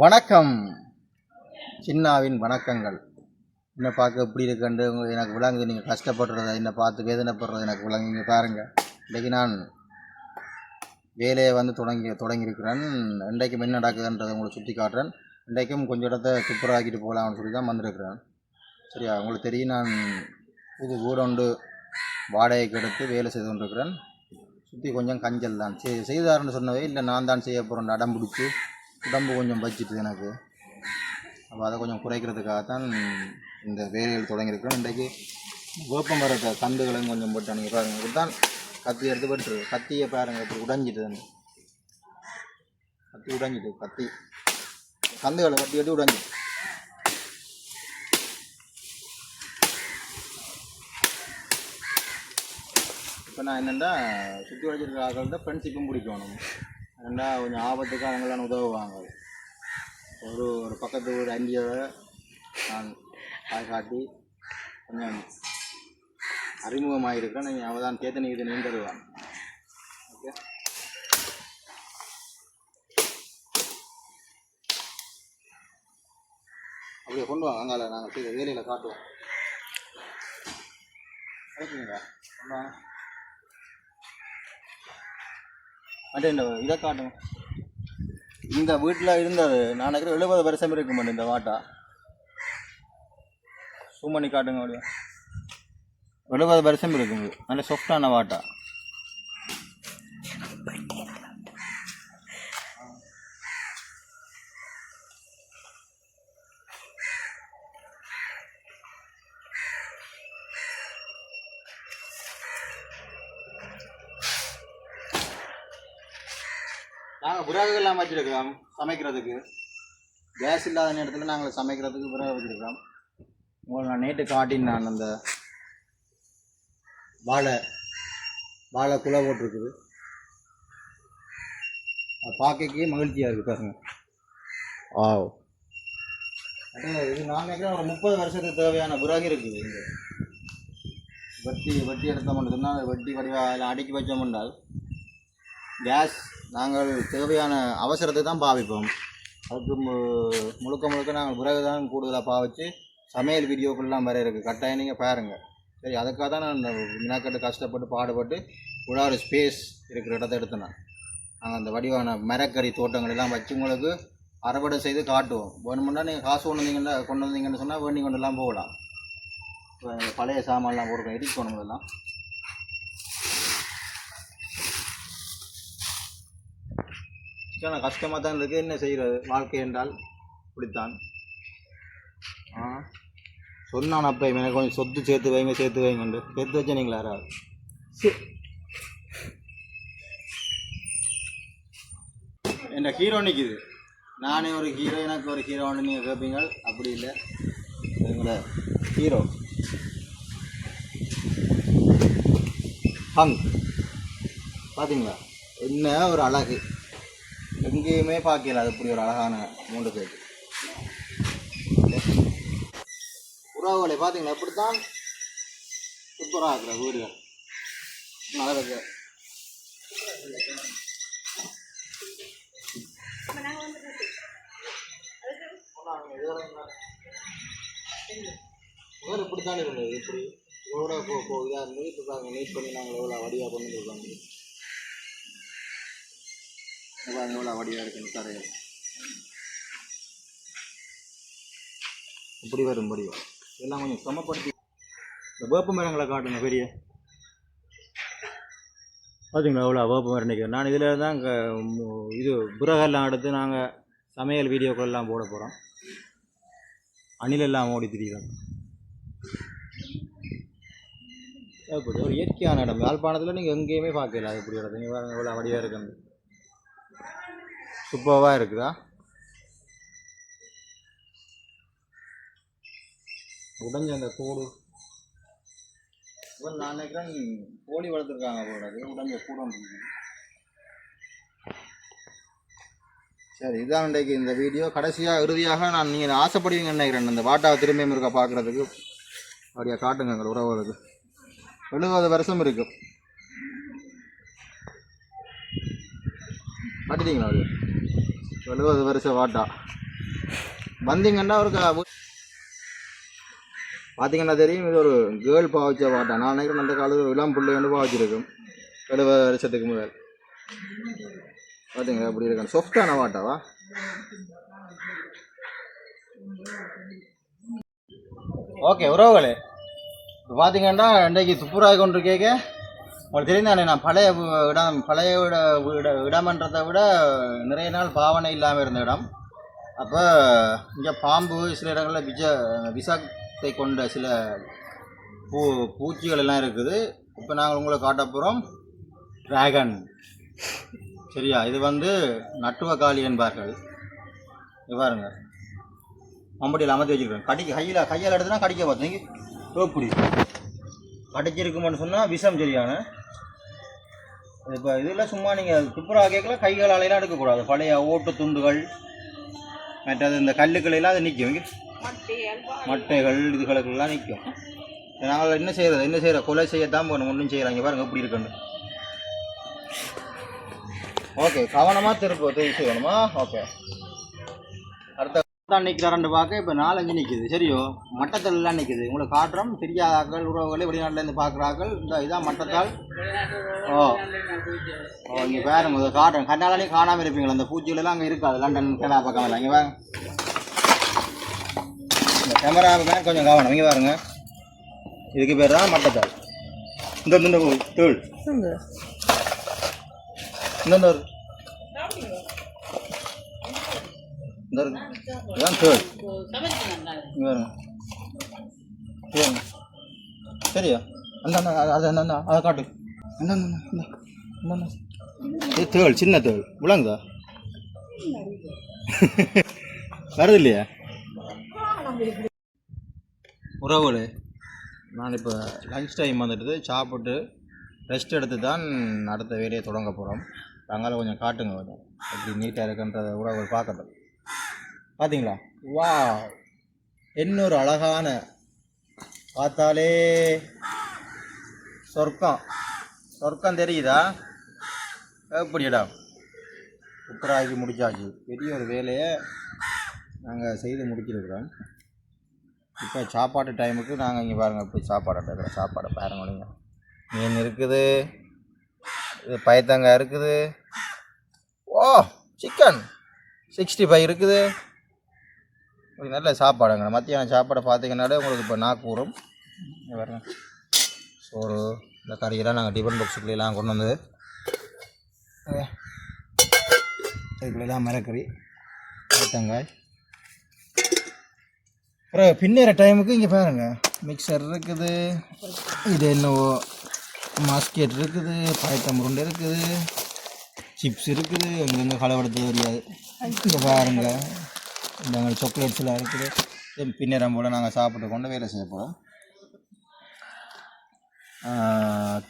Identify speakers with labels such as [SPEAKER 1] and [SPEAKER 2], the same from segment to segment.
[SPEAKER 1] வணக்கம். சின்னாவின் வணக்கங்கள். என்ன பார்க்க எப்படி இருக்கண்டு உங்களுக்கு எனக்கு விளங்குது. நீங்கள் கஷ்டப்படுறத என்னை பார்த்து வேதனைப்படுறது எனக்கு விளங்குங்க பாருங்கள் இன்றைக்கி நான் வேலையை வந்து தொடங்கி தொடங்கியிருக்கிறேன். இன்றைக்கும் என்ன நடக்குதுன்றதை உங்களுக்கு சுற்றி காட்டுறேன். இன்றைக்கும் கொஞ்சம் இடத்த துப்புராக்கிட்டு போகலாம்னு சொல்லி தான் வந்திருக்கிறேன். சரியா? உங்களுக்கு தெரியும் நான் புது வீடொண்டு வாடகைக்கு எடுத்து வேலை செய்து கொண்டிருக்கிறேன். சுற்றி கொஞ்சம் கஞ்சல் தான். சரி செய்தாருன்னு சொன்னவே இல்லை நான் தான் செய்ய போகிறேன் அடம் பிடிச்சி உடம்பு கொஞ்சம் வச்சிட்டு எனக்கு. அப்போ அதை கொஞ்சம் குறைக்கிறதுக்காக தான் இந்த வேலைகள் தொடங்கியிருக்கிறோம். இன்றைக்கு வேப்ப மரத்தை கந்துகளையும் கொஞ்சம் போட்டு நீங்கள் பாருங்கள் இப்படி தான் கத்தி எடுத்து போட்டு கத்தியை பாருங்கள் இப்படி உடஞ்சிட்டு வந்து. கத்தி உடைஞ்சிட்டு கத்தி. கந்துகளை கட்டி கட்டி உடைஞ்சிட்டு இப்போ நான் என்னென்னா சுற்றி வச்சிருக்க ஆக்கள்கிட்ட ஃப்ரெண்ட்ஷிப்பும் பிடிக்கணும் ஏன்னா கொஞ்சம் ஆபத்துக்கு அவங்களாம் உதவுவாங்க. ஒரு ஒரு பக்கத்து ஒரு அண்டியோட நான் காய் காட்டி கொஞ்சம் அறிமுகமாக இருக்கிறேன் நீங்கள் அவள் தான் தேத்தனி இது நீ தருவான் ஓகே? அப்படியே கொண்டு வாங்க அங்கால நாங்கள் வேலையில் காட்டுவோம். கிடைக்குங்களா கொண்டு வாங்க அட்டே இந்த இதை காட்டும். இந்த வீட்டில் இருந்தது. நான் நினைக்கிறேன் எழுபது வருஷம் இருக்கும் மாட்டேன் இந்த வாட்டா. zoom காட்டுங்க அப்படியே. எழுபது வருஷம் இருக்கும் நல்ல சாஃப்டான வாட்டா. நாங்கள் புறாகெல்லாம் வச்சுருக்கிறோம் சமைக்கிறதுக்கு. கேஸ் இல்லாத நேரத்தில் நாங்கள் சமைக்கிறதுக்கு புறாக வச்சுருக்கிறோம். உங்களுக்கு நான் நேற்று காட்டின் நான் அந்த வாழை வாழை குலை போட்டிருக்குது. அது பார்க்கக்கே மகிழ்ச்சியாக இருக்குது பாருங்க. அடே இது நான் நினைக்கிறேன் ஒரு முப்பது வருஷத்துக்கு தேவையான புறாகி இருக்குது இங்கே. வட்டி வட்டி எடுத்தோம்னு சொன்னால் வட்டி வடிவாக அடுக்கி வச்சோம்னால் கேஸ் நாங்கள் தேவையான அவசரத்தை தான் பாவிப்போம். அதுக்கு மு- முழுக்க முழுக்க நாங்கள் பிறகு தான் கூடுதலாக பாவிச்சு சமையல் வீடியோக்கள்லாம் வர இருக்குது கட்டாயம் நீங்கள் பாருங்கள் சரி அதுக்காக தான் நான் இந்த மினாக்கட்டு கஷ்டப்பட்டு பாடுபட்டு இவ்வளோ ஒரு ஸ்பேஸ் இருக்கிற இடத்த எடுத்தேன் நாங்கள் அந்த வடிவான மரக்கறி தோட்டங்கள் எல்லாம் வச்சு உங்களுக்கு அறுவடை செய்து காட்டுவோம். வேணுமெண்டா நீங்கள் காசு கொண்டு வந்தீங்கன்னா கொண்டு வந்தீங்கன்னு சொன்னால் வேண்டி கொண்டுலாம் போகலாம். இப்போ பழைய சாமான்லாம் போடுறோம் இடிக்கணும் இதெல்லாம் சரியான கஷ்டமாக தான் இருக்குது என்ன செய்கிறது வாழ்க்கை என்றால் இப்படித்தான். ஆ? சொன்னான் அப்போ எனக்கு கொஞ்சம் சொத்து சேர்த்து வைங்க சேர்த்து வைங்கண்டு சேர்த்து வச்சா நீங்களா யாராவது என் ஹீரோ நிற்கிது நானே ஒரு ஹீரோ எனக்கு ஒரு ஹீரோன்னு நீங்கள் கேட்பீங்க அப்படி இல்லை. எங்களோட ஹீரோ. ஹங். பார்த்தீங்களா என்ன ஒரு அழகு. எங்கேயுமே பார்க்கல. அது இப்படி ஒரு அழகான மூன்று பேர் உறவுகளை பார்த்தீங்களா? இப்படித்தான் சூப்பராக இருக்கிற வீடுகள். நல்லா இருக்கு வேறு இப்படித்தான் இருந்தது? இப்படி எவ்வளோ போ இதாக இருந்தது. இப்போ பாருங்க நீட் பண்ணி நாங்கள் எவ்வளோ வடிவாக கொண்டு இருக்காங்க பாருங்க எவ்வளோ வடிவாக இருக்குன்னு தரையில் இப்படி வரும் வடிவா இதெல்லாம் கொஞ்சம் சமப்படுத்தி. இந்த வேப்ப மரங்களை காட்டுங்க பெரிய. பார்த்தீங்களா அவ்வளோ வேப்ப மரம் நிற்கிறேன் நான் இதில் தான் இங்கே இது புரகெல்லாம் எடுத்து நாங்கள் சமையல் வீடியோக்கள்லாம் போட போகிறோம் அணிலெல்லாம் ஓடி திரியும் அப்படி ஒரு இயற்கையான இடம். யாழ்ப்பாணத்தில் நீங்கள் எங்கேயுமே பார்க்கல. அது இப்படி இடம் நீங்கள் பாருங்க எவ்வளோ வடிவாக இருக்குது சூப்பராக இருக்குதா? உடஞ்ச அந்த கூடு. நான் நினைக்கிறேன் கோழி வளர்த்துருக்காங்க போல உடஞ்ச கூட சரி இதான் இன்றைக்கு இந்த வீடியோ. கடைசியாக இறுதியாக நான் நீங்கள் ஆசைப்படுவீங்கன்னு நினைக்கிறேன்? இந்த வாட்டாவை திரும்பியும் இருக்க பார்க்குறதுக்கு அப்படியே காட்டுங்க எங்கள் உறவுகளுக்கு. எழுபது வருஷம் இருக்குது காட்டிட்டீங்களா அது எழுபது வருஷம் வாட்டா. வந்தீங்கன்னா ஒரு பார்த்தீங்கன்னா தெரியும் இது ஒரு கேர்ள் பாவச்ச பாட்டா நான் நினைக்கிறேன் அந்த காலத்தில் இளம் பிள்ளை வந்து பாவச்சிருக்கும் எழுபது வருஷத்துக்கு முதல். பார்த்தீங்களா அப்படி இருக்காங்க சாஃப்டான வாட்டாவா? ஓகே உறவுகளே. இப்போ பார்த்தீங்கன்னா இன்றைக்கு துப்புராய் கொண்டு கேட்க உங்களுக்கு தெரிந்தானே நான் பழைய இடம் பழைய விட விட இடம்ன்றதை விட நிறைய நாள் பாவனை இல்லாமல் இருந்த இடம். அப்போ இங்கே பாம்பு சில இடங்களில் விஜ விஷத்தை கொண்ட சில பூ பூச்சிகள் எல்லாம் இருக்குது. இப்போ நாங்கள் உங்களை காட்ட போகிறோம் டிராகன் சரியா? இது வந்து நட்டுவக்காளி என்பார்கள். இது பாருங்க. மம்படியில் அமர்த்தி வச்சுருக்கேன் கடிக்க கையில் கையால் எடுத்துனா கடிக்க பார்த்தீங்க தோப்புடி. கடிச்சிருக்குமென்னு சொன்னால் விஷம் சரியான. இப்போ இதில் சும்மா நீங்கள் துப்புரா கேட்கல கைகளாலையெல்லாம் எடுக்கக்கூடாது. பழைய ஓட்டு துண்டுகள் மற்றது இந்த கல்லுக்கள் எல்லாம் அது நிற்கும் இங்கே மட்டைகள். இதுகளுக்கெல்லாம் நிற்கும் நாங்கள் என்ன செய்யறது என்ன செய்யற கொலை செய்யத்தான் போகணும் ஒன்றும் செய்யறாங்க பாருங்க எப்படி இருக்குன்னு. ஓகே கவனமாக திருப்ப தெரிவு செய்யணுமா? ஓகே. தான் நிற்கிறாரண்டு பார்க்க இப்போ நாலஞ்சு நிற்குது சரியோ மட்டத்திலலாம் நிற்குது உங்களுக்கு காட்டுறோம் தெரியாத ஆக்கள் உறவுகளை வெளிநாட்டிலேருந்து பார்க்குறாக்கள் இந்த இதான் மட்டத்தால் ஓ ஓ இங்கே பாருங்க இதை காட்டுறேன் கண்ணாலே காணாமல் இருப்பீங்களா அந்த பூச்சிகளெல்லாம் அங்கே இருக்காது லண்டன் கனடா பக்கம் இல்லை இங்கே வாங்க இந்த கேமரா கொஞ்சம் கவனம் இங்கே பாருங்க இதுக்கு பேர் தான் மட்டத்தால் இந்த இந்த தூள் இந்த ஒரு- இந்த பாருங்க இங்க பாருங்க. சரியா அந்த அந்த அது அந்த அதை காட்டு அந்த இது தேள் சின்ன தேள் விளங்குதா வருது இல்லையா உறவுகளே நான் இப்போ லஞ்ச் டைம் வந்துட்டு சாப்பிட்டு ரெஸ்ட் எடுத்து தான் அடுத்த வேலையை தொடங்க போகிறோம் அங்கால கொஞ்சம் காட்டுங்க கொஞ்சம் எப்படி நீட்டாக இருக்குன்றத உறவுகள் பார்க்கட்டும் பார்த்தீங்களா வா இன்னொரு அழகான பார்த்தாலே சொர்க்கம். சொர்க்கம் தெரியுதா? எப்படிடா இடம் முடிச்சாச்சு. பெரிய ஒரு வேலையை நாங்கள் செய்து முடிச்சிருக்கிறோம். இப்போ சாப்பாட்டு டைமுக்கு நாங்கள் இங்கே பாருங்கள் போய் சாப்பாடு எடுக்கிறோம் சாப்பாடை பாருங்க மீன் இருக்குது இது பயத்தங்காய் இருக்குது. ஓ சிக்கன். சிக்ஸ்டி ஃபைவ் இருக்குது. இப்படி நல்ல சாப்பாடுங்க. மத்தியானம் சாப்பாடை பார்த்தீங்கன்னாலே உங்களுக்கு இப்போ நாக்கு சோறு இந்த கறியெல்லாம் நாங்கள் டிஃபன் பாக்ஸுக்குள்ளெல்லாம் கொண்டு வந்தது அஹ், இதுக்குள்ளெல்லாம் மரக்கறி பயத்தங்காய் அப்புறம் பின்னேற டைமுக்கு இங்கே பாருங்கள் மிக்சர் இருக்குது. இது என்னவோ மாஸ்கெட் இருக்குது பாயத்தம் உருண்டை இருக்குது சிப்ஸ் இருக்குது. எங்கெங்கே களவெடுத்து தெரியாது இங்கே பாருங்கள் இந்த சாக்லேட்ஸ்லாம் இருக்குது. பின்னரம் போல் நாங்கள் சாப்பிட்டு கொண்டு வேலை செய்ய போகிறோம்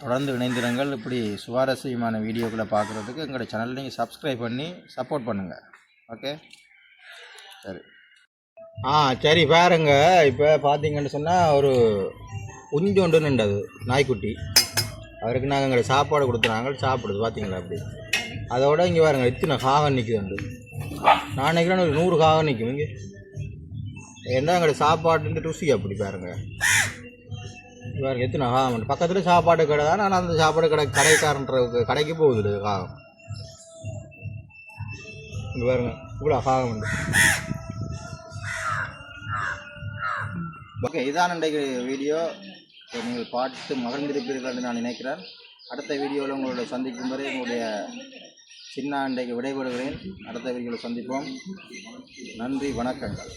[SPEAKER 1] தொடர்ந்து இணைந்திருங்கள். இப்படி சுவாரஸ்யமான வீடியோக்களை பார்க்குறதுக்கு எங்களோட சேனல் நீங்கள் சப்ஸ்கிரைப் பண்ணி சப்போர்ட் பண்ணுங்கள் ஓகே சரி. ஆ சரி பாருங்க. இப்போ பார்த்தீங்கன்னு சொன்னால் ஒரு குஞ்சொண்டு நின்றது நாய்க்குட்டி. அவருக்கு நாங்கள் எங்களை சாப்பாடு கொடுத்துறாங்க சாப்பிடுது பார்த்தீங்களா அப்படி? அதோட இங்கே பாருங்க இத்தனை காகம் நிற்குதுண்டு நான் நினைக்கிறேன் ஒரு நூறு காகம் நிற்கும் இங்கே என்ன எங்களோட சாப்பாடுன்ட்டு ருசி அப்படி பாருங்க. பாருங்க எத்தனை காகம்? பக்கத்தில் சாப்பாடு கடை தான் ஆனால் அந்த சாப்பாடு கடை கடைக்காரன்ற கடைக்கு போகுது காகம். இங்கே பாருங்க இவ்வளோ காகம் உண்டு. ஓகே இதான் இன்றைக்கு வீடியோ. நீங்கள் பார்த்து மகிழ்ந்திருப்பீர்கள் என்று நான் நினைக்கிறேன். அடுத்த வீடியோவில் உங்களோட சந்திக்கும் வரை உங்களுடைய சின்ன அண்டைக்கு விடைபெறுகிறேன். அடுத்த வீடியோவில் சந்திப்போம். நன்றி வணக்கங்கள்.